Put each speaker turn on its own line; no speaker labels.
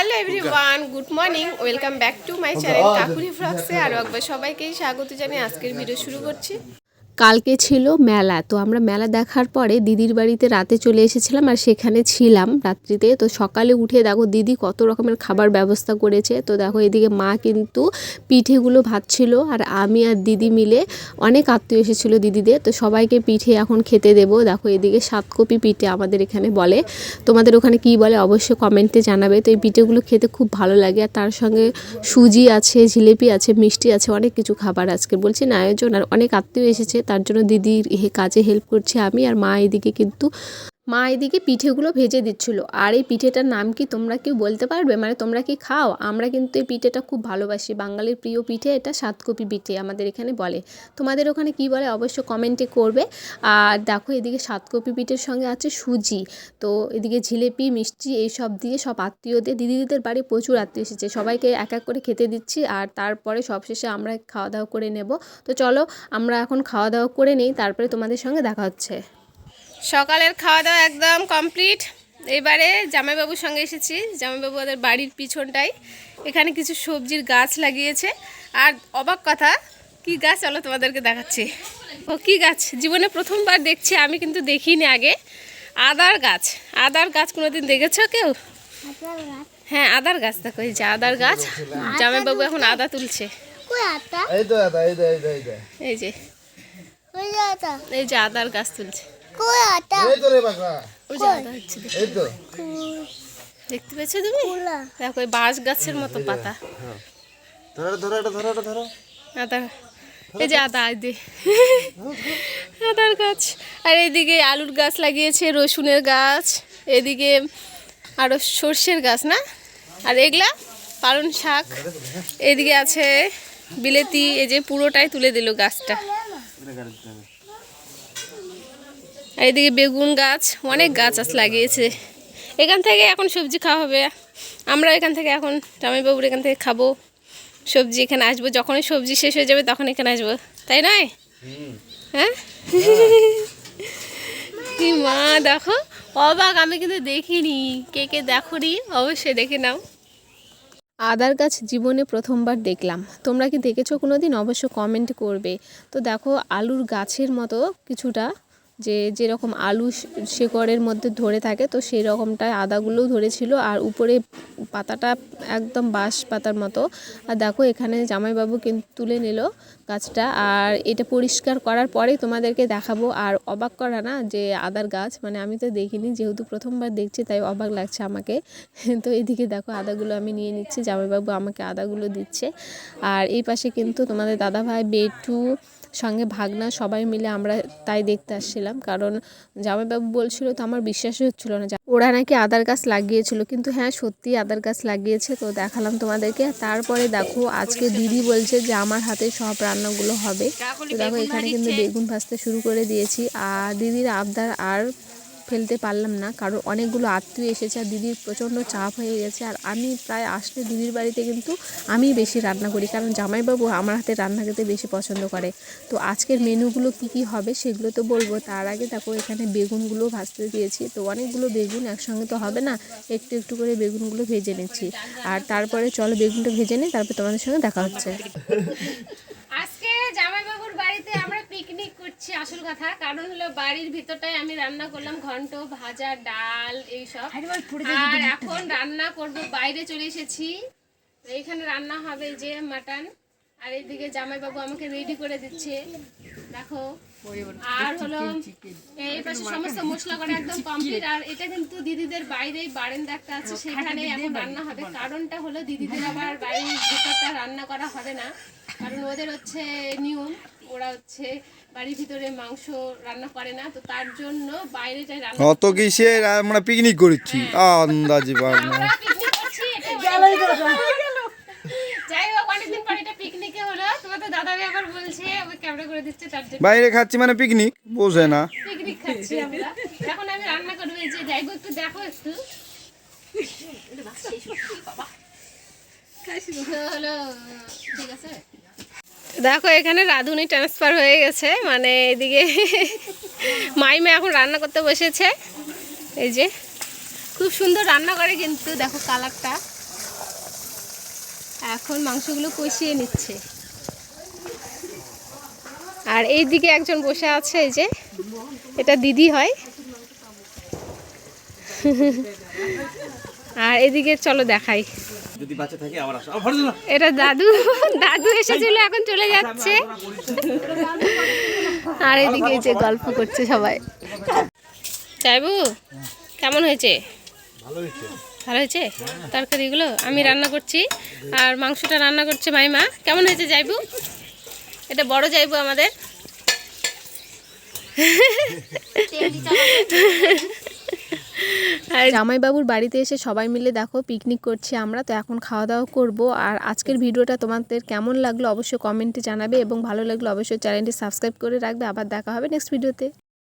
Hello everyone good morning welcome back to my channel কাকুরি ফ্লক্সে আরও একবার সবাইকেই স্বাগত জানিয়ে আজকের ভিডিও শুরু করছি। কালকে ছিল মেলা, তো আমরা মেলা দেখার পরে দিদির বাড়িতে রাতে চলে এসেছিলাম আর সেখানে ছিলাম রাত্রিতে। তো সকালে উঠে দেখো দিদি কত রকমের খাবার ব্যবস্থা করেছে। তো দেখো এদিকে মা কিন্তু পিঠেগুলো ভাজছিল আর আমি আর দিদি মিলে অনেক আত্মীয় এসেছিল দিদিদের, তো সবাইকে পিঠে এখন খেতে দেবো। দেখো এদিকে সাত কপি পিঠে আমাদের এখানে বলে। তোমাদের ওখানে কি বলে অবশ্যই কমেন্টে জানাবে। তো এই পিঠেগুলো খেতে খুব ভালো লাগে আর তার সঙ্গে সুজি আছে, জিলেপি আছে, মিষ্টি আছে, অনেক কিছু খাবার আজকে বলছি না, আয়োজন আর অনেক আত্মীয় এসেছে। তার জন্য দিদির কাজে হেল্প করছি আমি আর মা এদিকে কিন্তু মা এদিকে পিঠেগুলো ভেজে দিচ্ছিল। আর এই পিঠেটার নাম কি তোমরা কেউ বলতে পারবে? মানে তোমরা কি খাও? আমরা কিন্তু এই পিঠেটা খুব ভালোবাসি। বাঙালির প্রিয় পিঠে এটা সাতকপি পিঠে আমাদের এখানে বলে। তোমাদের ওখানে কি বলে? অবশ্য কমেন্টে করবে। আর দেখো এদিকে সাতকপি পিঠের সঙ্গে আছে সুজি। তো এদিকে জিলেপি, মিষ্টি এইসব দিয়ে সব আত্মীয়দের, দিদিদের বাড়ি প্রচুর আত্মীয় এসেছে। সবাইকে এক এক করে খেতে দিচ্ছি। আর তারপরে সবশেষে আমরা খাওয়া দাওয়া করে নেব। তো চলো আমরা এখন খাওয়া দাওয়া করে নেই। তারপরে তোমাদের সঙ্গে দেখা হচ্ছে। সকালের খাওয়া দাওয়া একদম কমপ্লিট। এবারে জামাইবাবুর সঙ্গে এসেছি। জামাইবাবু ওদের বাড়ির পিছনটাই। এখানে কিছু সবজির গাছ লাগিয়েছে। আর অবাক কথা কি গাছ? চলো তোমাদেরকে দেখাচ্ছি। ও কি গাছ? জীবনে প্রথমবার দেখছি আমি কিন্তু দেখিনি আগে। আদার গাছ। আদার গাছ কোনোদিন দেখেছ কেউ? হ্যাঁ আদার গাছ দেখো এই যে আদার গাছ। জামাইবাবু এখন আদা তুলছে।
এই
যে এই যে আদার গাছ তুলছে।
কই আতা
এই তো রে বাবা
ওই যে আদা হচ্ছে
এই তো।
দেখতে পেয়েছ তুমি? দেখো এই বাঁশ গাছের মতো পাতা।
ধরো ধরো এটা ধরো এটা ধরো।
আদা। এই যে আদা যে আদার গাছ। আর এদিকে আলুর গাছ লাগিয়েছে রসুনের গাছ। এদিকে আরও সর্ষের গাছ না? আর এগুলা পালন শাক। এদিকে আছে বিলেতি এই যে পুরোটাই তুলে দিল গাছটা। এদিকে বেগুন গাছ, অনেক গাছ আছ লাগিয়েছে। এখান থেকে এখন সবজি খাওয়া হবে। আমরা এখান থেকে এখন, জামাইবাবুর এখান থেকে খাব। সবজি এখানে আসব। যখনই সবজি শেষ হয়ে যাবে তখন এখানে আসব। তাই নয়? হ্যাঁ? কি মা, দেখো। অবাক, আমি কিন্তু দেখিনি। কে কে দেখোনি, অবশ্যই দেখে নাও। আদার গাছ জীবনে প্রথমবার দেখলাম। তোমরা কি দেখেছ কোনো দিন অবশ্য কমেন্ট করবে। তো দেখো, আলুর গাছের মতো কিছুটা যে যেরকম আলু শেকড়ের মধ্যে ধরে থাকে, তো সেই রকমটায় আদাগুলোও ধরেছিল। আর উপরে পাতাটা একদম বাঁশ পাতার মতো। আর দেখো, এখানে জামাইবাবু কিন্তু তুলে নিল গাছটা। আর এটা পরিষ্কার করার পরেই তোমাদেরকে দেখাবো। আর অবাক করা না যে আদার গাছ মানে আমি তো দেখিনি, যেহেতু প্রথমবার দেখছি, তাই অবাক লাগছে আমাকে। তো এদিকে দেখো, আদাগুলো আমি নিয়ে নিচ্ছি। জামাইবাবু আমাকে আদাগুলো দিচ্ছে। আর এই পাশে কিন্তু তোমাদের দাদাভাই, বেটু সঙ্গে ভাগনা সবাই মিলে আমরা তাই দেখতে আসছিলাম। কারণ জামাইবাবু বলছিল তো আমার বিশ্বাসই হচ্ছিল না। ওরা নাকি আদার গাছ লাগিয়েছিল। কিন্তু হ্যাঁ সত্যি আদার গাছ লাগিয়েছে। তো দেখালাম তোমাদেরকে। তারপরে দেখো, আজকে দিদি বলছে যে আমার হাতে সব রান্নাগুলো হবে। তো দেখো, এখানে কিন্তু বেগুন ভাজতে শুরু করে দিয়েছি। আর দিদির আবদার আর ফেলতে পারলাম না। কারণ অনেকগুলো আত্মীয় এসেছে আর দিদির প্রচণ্ড চাপ হয়ে গেছে। আর আমি প্রায় আসলে দিদির বাড়িতে কিন্তু আমি বেশি রান্না করি। কারণ জামাইবাবু আমার হাতে রান্না খেতে বেশি পছন্দ করে। তো আজকের মেনুগুলো কি কি হবে সেগুলো তো বলব। তার আগে দেখো, এখানে বেগুনগুলো ভাজতে দিয়েছি। তো অনেকগুলো বেগুন একসঙ্গে তো হবে না। একটু একটু করে বেগুনগুলো ভেজে নিচ্ছি। আর তারপরে চলো বেগুনটা ভেজে নিই, তারপর তোমাদের সঙ্গে দেখা হচ্ছে। করছি আসল কথা কারণ হলো বাড়ির ভিতরটাই আমি রান্না করলাম ঘন্ট ভাজা ডাল এইসব। আর এখন রান্না করব বাইরে চলে এসেছি। এইখানে এখানে রান্না হবে যে মাটন। আর এইদিকে জামাইবাবু আমাকে রেডি করে দিচ্ছে। দেখো আর হলো এই পাশে সমস্ত মশলা করা একদম কমপ্লিট আর এটা কিন্তু দিদিদের বাইরেই বারেন্দা একটা আছে সেখানে এখন রান্না হবে। কারণটা হলো দিদিদের আবার বাড়ির ভিতরটা রান্না করা হবে না। কারণ ওদের হচ্ছে নিয়ম ওরা হচ্ছে বাড়ির ভিতরে মাংস রান্না করে না তো তার জন্য বাইরে বাইরেটাই রান্না
অত কিসের? আমরা পিকনিক করছি। আন্দাজি
আমরা পিকনিক করছি এটা অনেক- যাই হোক অনেকদিন পর এটা পিকনিকে হলো তোমার তো দাদা আবার বলছে ওই ক্যামেরা করে দিচ্ছে তার জন্য
বাইরে খাচ্ছি মানে পিকনিক বোঝে না।
পিকনিক খাচ্ছি আমরা। এখন আমি রান্না করব এই যে যাইবো একটু দেখো একটু। দেখো এখানে রাঁধুনি ট্রান্সফার হয়ে গেছে মানে এদিকে মাইমা এখন রান্না করতে বসেছে। এই যে খুব সুন্দর রান্না করে কিন্তু দেখো কালারটা। এখন মাংসগুলো কষিয়ে নিচ্ছে। আর এইদিকে একজন বসে আছে এই যে। এটা দিদি হয়। আর এদিকে চলো দেখাই।
যদি বাচ্চা থাকে আবার আসো। আবার ভরে দাও।
এটা দাদু দাদু এসেছিল এখন চলে যাচ্ছে। আর এদিকে যে গল্প করছে সবাই। চাইবু কেমন হয়েছে? ভালো হয়েছে। তরকারিগুলো? আমি রান্না করছি। আর মাংসটা রান্না করছে মাইমা। কেমন হয়েছে যাইবু এটা বড় চাইব আমাদের। জামাইবাবুর বাড়িতে এসে সবাই মিলে দেখো পিকনিক করছি আমরা, তো এখন খাওয়া দাওয়া করব। আর আজকের ভিডিওটা তোমাদের কেমন লাগল অবশ্যই কমেন্টে জানাবে এবং ভালো লাগল অবশ্যই চ্যানেলটি সাবস্ক্রাইব করে রাখবে। আবার দেখা হবে নেক্সট ভিডিওতে